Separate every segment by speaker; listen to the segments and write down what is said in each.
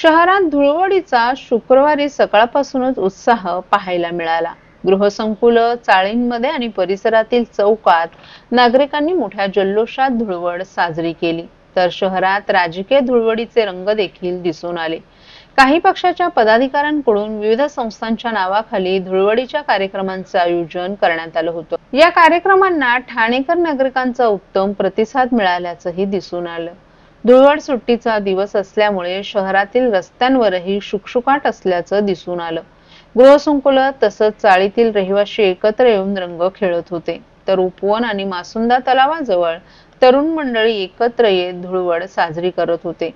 Speaker 1: शहरात धुळवडीचा शुक्रवारी सकाळपासूनच उत्साह पाहायला मिळाला. गृहसंकुल चाळींमध्ये आणि परिसरातील चौकात नागरिकांनी मोठ्या जल्लोषात धुळवड साजरी केली. तर शहरात राजकीय धुळवडीचे रंग देखील दिसून आले. काही पक्षाच्या पदाधिकाऱ्यांकडून विविध संस्थांच्या नावाखाली धुळवडीच्या कार्यक्रमांचं आयोजन करण्यात आलं होतं. या कार्यक्रमांना ठाणेकर नागरिकांचा उत्तम प्रतिसाद मिळाल्याचंही दिसून आलं. धुळवड सुट्टीचा दिवस असल्यामुळे शहरातील रस्त्यांवरही शुकशुकाट असल्याचं दिसून आलं. गृहसंकुल तसंच चाळीतील रहिवाशी एकत्र येऊन रंग खेळत होते. तर उपवन आणि मासुंदा तलावाजवळ तरुण मंडळी एकत्र येत धुळवड साजरी करत होते.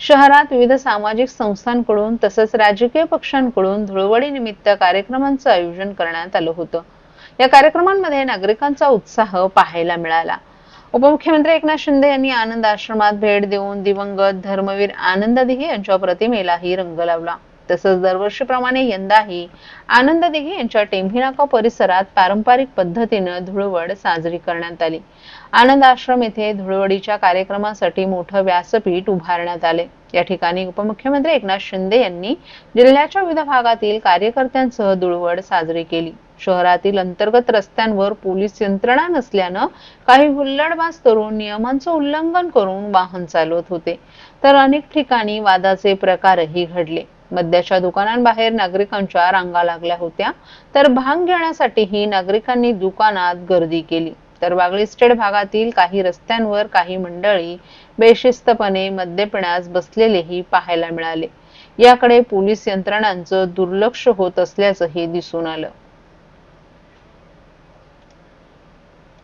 Speaker 1: शहरात विविध सामाजिक संस्थांकडून तसंच राजकीय पक्षांकडून धुळवडी निमित्त कार्यक्रमांचं आयोजन करण्यात आलं होतं. या कार्यक्रमांमध्ये नागरिकांचा उत्साह पाहायला मिळाला. उपमुख्यमंत्री एकनाथ शिंदे यांनी आनंद आश्रमात भेट देऊन दिवंगत धर्मवीर आनंद दिघे यांच्या प्रतिमेलाही रंग लावला. तसंच दरवर्षीप्रमाणे यंदाही आनंद दिघे यांच्या टेंभिनाका परिसरात पारंपरिक पद्धतीनं धुळवड साजरी करण्यात आली. आनंद आश्रम येथे धुळवडीच्या कार्यक्रमासाठी मोठं व्यासपीठ उभारण्यात आले. या ठिकाणी उपमुख्यमंत्री एकनाथ शिंदे यांनी जिल्ह्याच्या विविध भागातील कार्यकर्त्यांसह धुळवड साजरी केली. शहरातील अंतर्गत रस्त्यांवर पोलीस यंत्रणा नसल्यानं काही हुल्लडबाज तरुण नियमांचं उल्लंघन करून वाहन चालवत होते. तर अनेक ठिकाणी वादाचे प्रकारही घडले. मद्याच्या दुकानांबाहेर नागरिकांच्या रांगा लागल्या होत्या. तर भांग घेण्यासाठीही नागरिकांनी दुकानात गर्दी केली. तर वागळी स्टेट भागातील काही रस्त्यांवर काही मंडळी बेशिस्तपणे मद्य पिण्यास बसलेलेही पाहायला मिळाले. याकडे पोलीस यंत्रणांचं दुर्लक्ष होत असल्याचंही दिसून आलं.